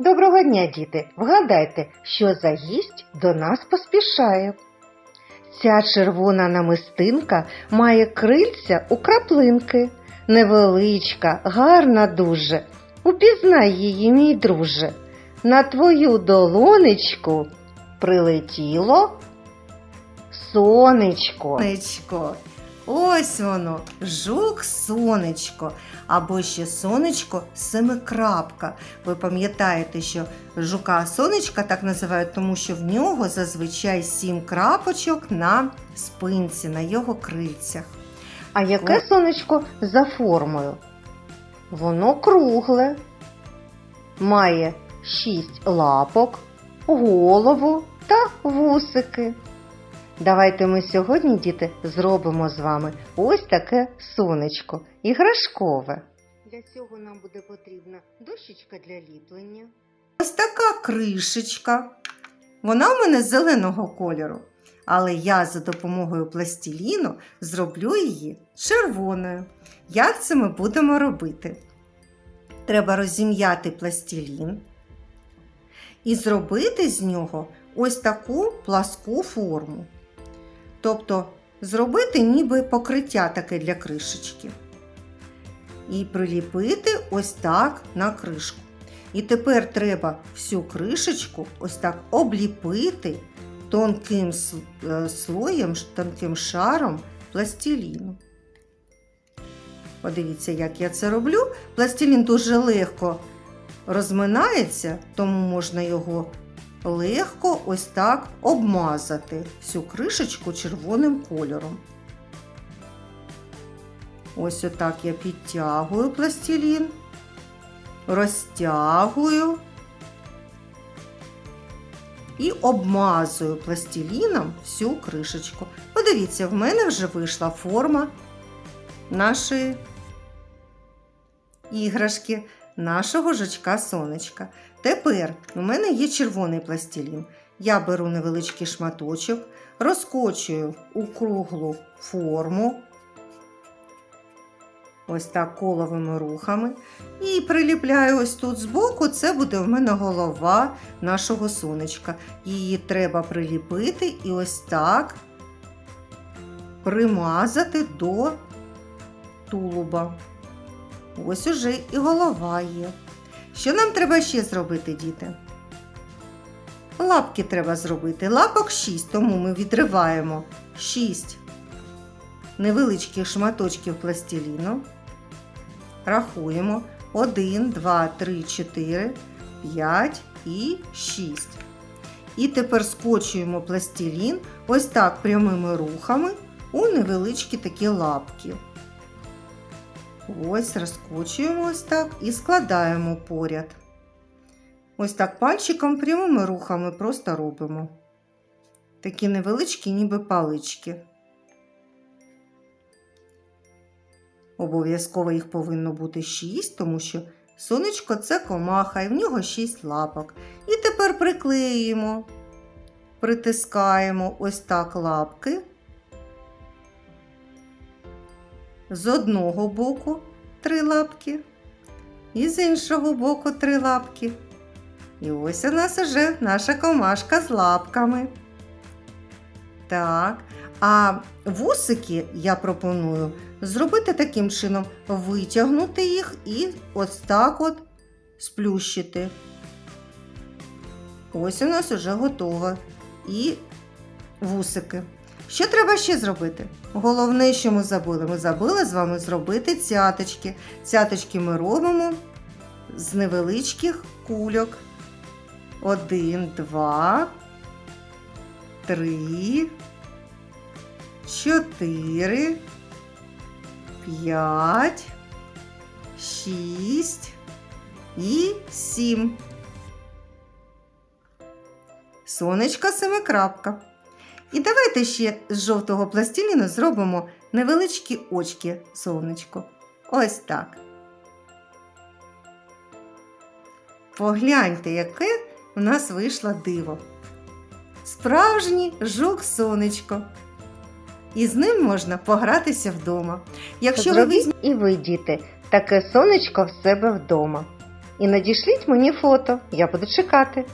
Доброго дня, діти! Вгадайте, що за гість до нас поспішає. Ця червона намистинка має крильця у краплинки. Невеличка, гарна дуже. Упізнай її, мій друже. На твою долонечку прилетіло сонечко. Сонечко. Ось воно, жук сонечко, або ще сонечко семикрапка. Ви пам'ятаєте, що жука сонечка так називають, тому що в нього зазвичай сім крапочок на спинці, на його крильцях. А яке сонечко за формою? Воно кругле, має шість лапок, голову та вусики. Давайте ми сьогодні, діти, зробимо з вами ось таке сонечко іграшкове. Для цього нам буде потрібна дощечка для ліплення, Ось така кришечка. Вона в мене зеленого кольору, але я за допомогою пластиліну зроблю її червоною. Як це ми будемо робити? Треба розім'яти пластилін і зробити з нього ось таку пласку форму. Тобто зробити ніби покриття таке для кришечки. І приліпити ось так на кришку. І тепер треба всю кришечку ось так обліпити тонким е, слоєм, тонким шаром пластиліну. Подивіться, як я це роблю. Пластилін дуже легко розминається, тому можна його легко ось так обмазати всю кришечку червоним кольором. Ось отак я підтягую пластилін розтягую і обмазую пластиліном всю кришечку. Подивіться, в мене вже вийшла форма нашої іграшки, нашого жучка сонечка. Тепер у мене є червоний пластилін. Я беру невеличкий шматочок, розкочую у круглу форму. Ось так коловими рухами. І приліпляю ось тут збоку, це буде в мене голова нашого сонечка. Її треба приліпити і ось так примазати до тулуба. Ось уже і голова є. Що нам треба ще зробити, діти? Лапки треба зробити. Лапок 6, тому ми відриваємо 6 невеличких шматочків пластиліну. Рахуємо 1, 2, 3, 4, 5 і 6. І тепер скочуємо пластилін ось так прямими рухами у невеличкі такі лапки. Ось розкочуємо ось так і складаємо поряд. Ось так пальчиком прямими рухами просто робимо. Такі невеличкі, ніби палички. Обов'язково їх повинно бути 6, тому що сонечко це комаха, і в нього 6 лапок. І тепер приклеюємо, притискаємо ось так лапки. З одного боку три лапки, і з іншого боку три лапки. І ось у нас уже наша комашка з лапками. Так, а вусики я пропоную зробити таким чином, витягнути їх і ось так от сплющити. Ось у нас уже готово. І вусики. Що треба ще зробити? Головне, що ми забули. Ми забули з вами зробити цяточки. Цяточки ми робимо з невеличких кульок. Один, два, три, чотири, п'ять, шість і сім. Сонечко семикрапка. І давайте ще з жовтого пластиліну зробимо невеличкі очки сонечку. Ось так. Погляньте, яке у нас вийшло диво. Справжній жук сонечко. І з ним можна погратися вдома. Якщо ви візьмете і ви, діти, таке сонечко в себе вдома. і надішліть мені фото. Я буду чекати.